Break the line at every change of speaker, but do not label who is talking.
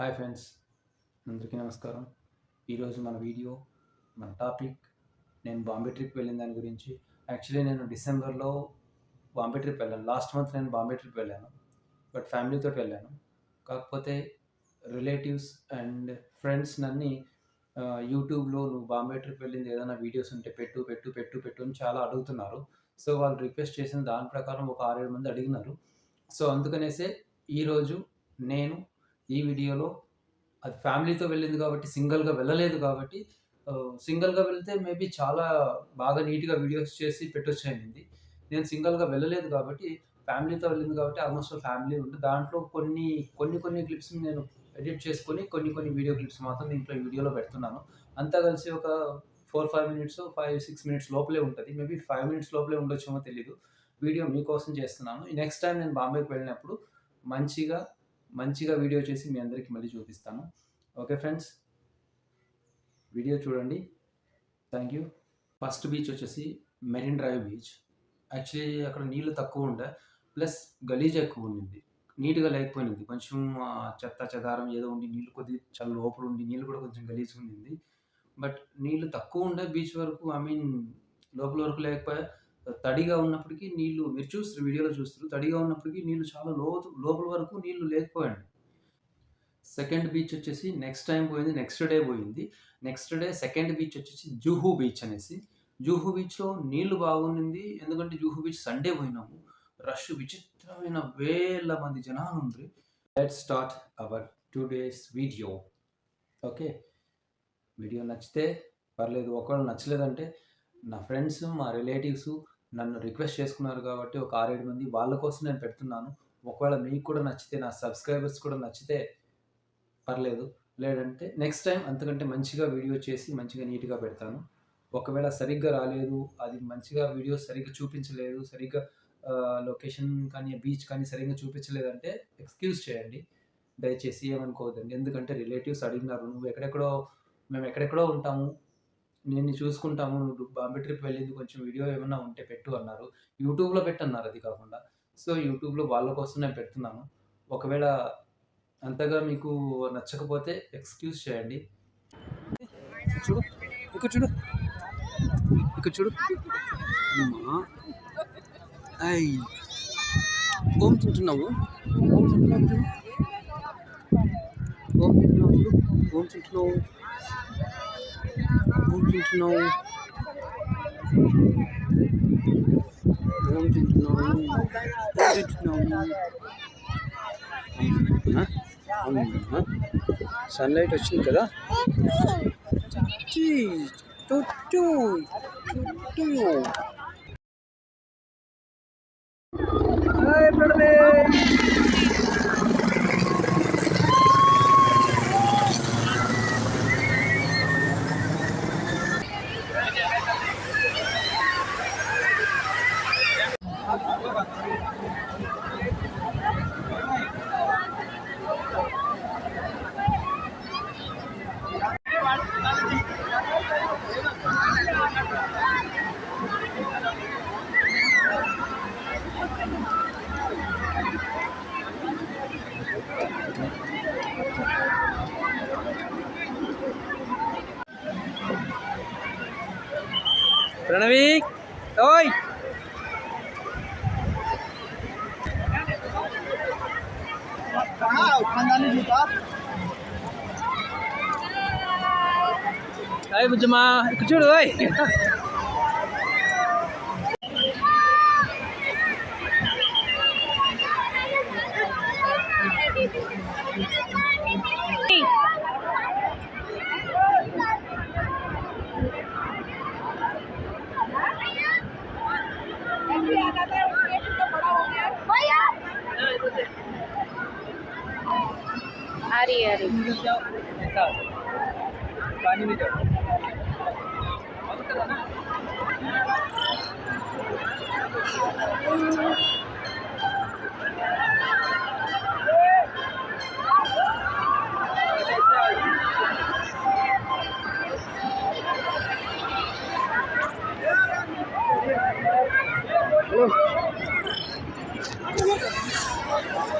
Hi friends అందరికీ నమస్కారం. ఈరోజు మన వీడియో మన టాపిక్ నేను బాంబే ట్రిప్ వెళ్ళిన దాని గురించి. యాక్చువల్లీ నేను డిసెంబర్లో బాంబే ట్రిప్ వెళ్ళాను. లాస్ట్ మంత్ నేను బాంబే ట్రిప్ వెళ్ళాను. బట్ ఫ్యామిలీతో వెళ్ళాను. కాకపోతే రిలేటివ్స్ అండ్ ఫ్రెండ్స్ నన్ని యూట్యూబ్లో నువ్వు బాంబే ట్రిప్ వెళ్ళింది ఏదైనా వీడియోస్ ఉంటే పెట్టు పెట్టు పెట్టు పెట్టు అని చాలా అడుగుతున్నారు. సో వాళ్ళు రిక్వెస్ట్ చేసిన దాని ప్రకారం ఒక ఆరేడు మంది అడిగినారు. సో అందుకనేసే ఈరోజు నేను ఈ వీడియోలో అది ఫ్యామిలీతో వెళ్ళింది కాబట్టి సింగిల్గా వెళ్ళలేదు కాబట్టి సింగిల్గా వెళ్తే మేబీ చాలా బాగా నీట్గా వీడియోస్ చేసి పెట్టొచ్చు అయింది నేను సింగిల్గా వెళ్ళలేదు కాబట్టి ఫ్యామిలీతో వెళ్ళింది కాబట్టి ఆల్మోస్ట్ ఫ్యామిలీ ఉంది. దాంట్లో కొన్ని కొన్ని కొన్ని క్లిప్స్ నేను ఎడిట్ చేసుకొని కొన్ని కొన్ని వీడియో క్లిప్స్ మాత్రం దీంట్లో ఈ వీడియోలో పెడుతున్నాను. అంతా కలిసి ఒక four five minutes five six minutes లోపలే ఉంటుంది. మేబీ ఫైవ్ మినిట్స్ లోపలే ఉండొచ్చేమో తెలియదు వీడియో మీకోసం చేస్తున్నాను. నెక్స్ట్ టైం నేను బాంబేకి వెళ్ళినప్పుడు మంచిగా మంచిగా వీడియో చేసి మీ అందరికీ మళ్ళీ చూపిస్తాను. Okay friends? వీడియో చూడండి. థ్యాంక్ యూ ఫస్ట్ బీచ్ వచ్చేసి మెరిన్ డ్రైవ్ బీచ్. యాక్చువల్లీ అక్కడ నీళ్ళు తక్కువ ఉండే. ప్లస్ గలీజ్ ఎక్కువ ఉండింది. నీట్గా లేకపోయింది కొంచెం చెత్త చెదారం ఏదో ఉండి నీళ్ళు కొద్దిగా చాలా లోపల ఉండి నీళ్ళు కూడా కొంచెం గలీజ్ ఉండింది. బట్ నీళ్ళు తక్కువ ఉండే బీచ్ వరకు ఐ మీన్ లోపల వరకు లేకపోయా తడిగా ఉన్నప్పటికీ నీళ్ళు మీరు చూస్తారు వీడియోలో చూస్తారు తడిగా ఉన్నప్పటికీ నీళ్ళు చాలా లోతు లోపల వరకు నీళ్ళు లేకపోయండి. సెకండ్ బీచ్ వచ్చేసి నెక్స్ట్ టైం పోయింది నెక్స్ట్ డే పోయింది. Next day second beach Juhu beach beach అనేసి. జూహూ బీచ్లో నీళ్ళు బాగుండింది ఎందుకంటే జూహూ బీచ్ సండే పోయినాము. రష్ విచిత్రమైన వేల మంది జనాలు ఉండ్రి. Let start our two days video okay video నచ్చితే పర్లేదు ఒకవేళ నచ్చలేదంటే నా ఫ్రెండ్స్ మా రిలేటివ్స్ నన్ను రిక్వెస్ట్ చేసుకున్నారు కాబట్టి ఒక ఆరేడు మంది వాళ్ళ కోసం నేను పెడుతున్నాను. ఒకవేళ మీకు కూడా నచ్చితే నా సబ్స్క్రైబర్స్ కూడా నచ్చితే పర్లేదు. లేదంటే నెక్స్ట్ టైం అంతకంటే మంచిగా వీడియో చేసి మంచిగా నీట్గా పెడతాను. ఒకవేళ సరిగ్గా రాలేదు అది మంచిగా వీడియో సరిగ్గా చూపించలేదు సరిగ్గా లొకేషన్ కానీ బీచ్ కానీ సరిగ్గా చూపించలేదంటే ఎక్స్క్యూజ్ చేయండి. దయచేసి ఏమనుకోవద్దండి. ఎందుకంటే రిలేటివ్స్ అడిగినారు నువ్వు ఎక్కడెక్కడో మేము ఎక్కడెక్కడో ఉంటాము. నేను చూసుకుంటాము నువ్వు బాంబే ట్రిప్ వెళ్ళింది కొంచెం వీడియో ఏమైనా ఉంటే పెట్టు అన్నారు. యూట్యూబ్లో పెట్టన్నారు అది కాకుండా. సో యూట్యూబ్లో వాళ్ళ కోసం నేను పెడుతున్నాను ఒకవేళ అంతగా మీకు నచ్చకపోతే ఎక్స్క్యూజ్ చేయండి. చూడు ఇక చూడు. ఇక చూడు. ఓం తింటున్నావు? ఓం తింటున్నావు? ఓం తింటున్నావు? ఓం తింటున్నావు? ఓం తింటున్నావు ఓం తింటున్నావు ఓం తింటున్నావు సన్లైట్ వచ్చింది కదా? చి, టుట్టు, టుట్టు. హాయ్ প্রণবিক ওই। ఓయ్ హాయ్ బుజ్జమ్మా ఇక్కడ చూడు ఓయ్
आ रही है आ रही है।
पानी में जाओ
Oh.